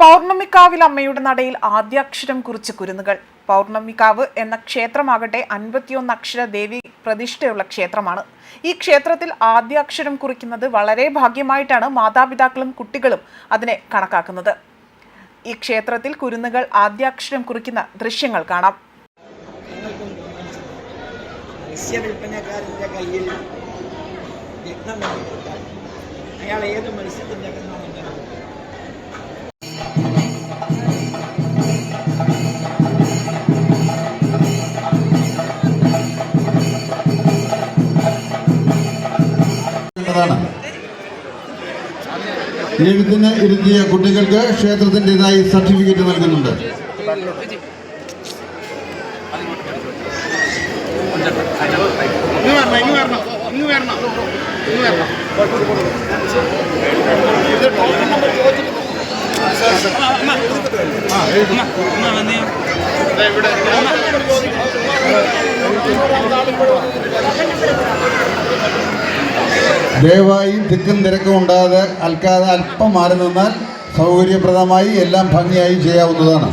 പൗർണമിക്കാവിൽ അമ്മയുടെ നടയിൽ ആദ്യാക്ഷരം കുറിച്ച് കുരുന്നുകൾ. പൗർണമിക്കാവ് എന്ന ക്ഷേത്രമാകട്ടെ അൻപത്തിയൊന്ന് അക്ഷര ദേവി പ്രതിഷ്ഠയുള്ള ക്ഷേത്രമാണ്. ഈ ക്ഷേത്രത്തിൽ ആദ്യാക്ഷരം കുറിക്കുന്നത് വളരെ ഭാഗ്യമായിട്ടാണ് മാതാപിതാക്കളും കുട്ടികളും അതിനെ കണക്കാക്കുന്നത്. ഈ ക്ഷേത്രത്തിൽ കുരുന്നുകൾ ആദ്യാക്ഷരം കുറിക്കുന്ന ദൃശ്യങ്ങൾ കാണാം. അയാൾ ഏത് മത്സ്യത്തിന്റെ കണ്ണാണെങ്കിലും ാണ് എഴുത്തിന് ഇരുത്തിയ കുട്ടികൾക്ക് ക്ഷേത്രത്തിന്റെതായി സർട്ടിഫിക്കറ്റ് നൽകുന്നുണ്ട്. ഇങ്ങ് ദയവായി തിക്കും തിരക്കും ഉണ്ടാകാതെ അൽക്കാതെ അല്പം മാറി നിന്നാൽ സൗകര്യപ്രദമായി എല്ലാം ഭംഗിയായി ചെയ്യാവുന്നതാണ്.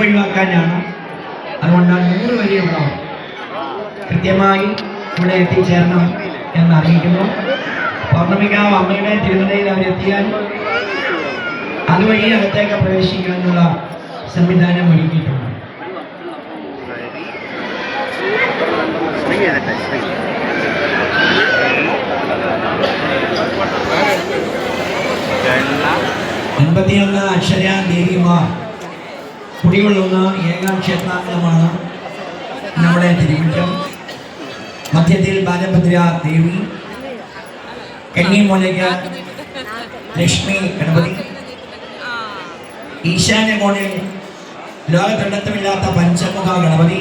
ഒഴിവാക്കാനാണ് അതുകൊണ്ടാണ് നൂറ് വരെ ഉണ്ടാവും കൃത്യമായി ഇവിടെ എത്തിച്ചേരണം എന്ന് അറിയിക്കുന്നു പൗർണമികാവ് അമ്മയുടെ തിരുവനയിൽ അവരെത്തിയാൽ അതുവഴി അകത്തേക്ക് പ്രവേശിക്കാനുള്ള സംവിധാനം ഒരുക്കിയിട്ടുണ്ട്. അൻപത്തിയൊന്ന് അക്ഷര ദേവിമാർ കുടികൊള്ളുന്ന ഏകാം ക്ഷേത്രാംഗമാണ് നമ്മുടെ തിരുവിറ്റം മധ്യത്തിൽ ബാലഭദ്ര ദേവി കന്നിമൂലയ്ക്ക് ലക്ഷ്മി ഗണപതി. ഈശാന്യ കോണിൽ ലോകത്തെണ്ണത്തുമില്ലാത്ത പഞ്ചമുഖ ഗണപതി.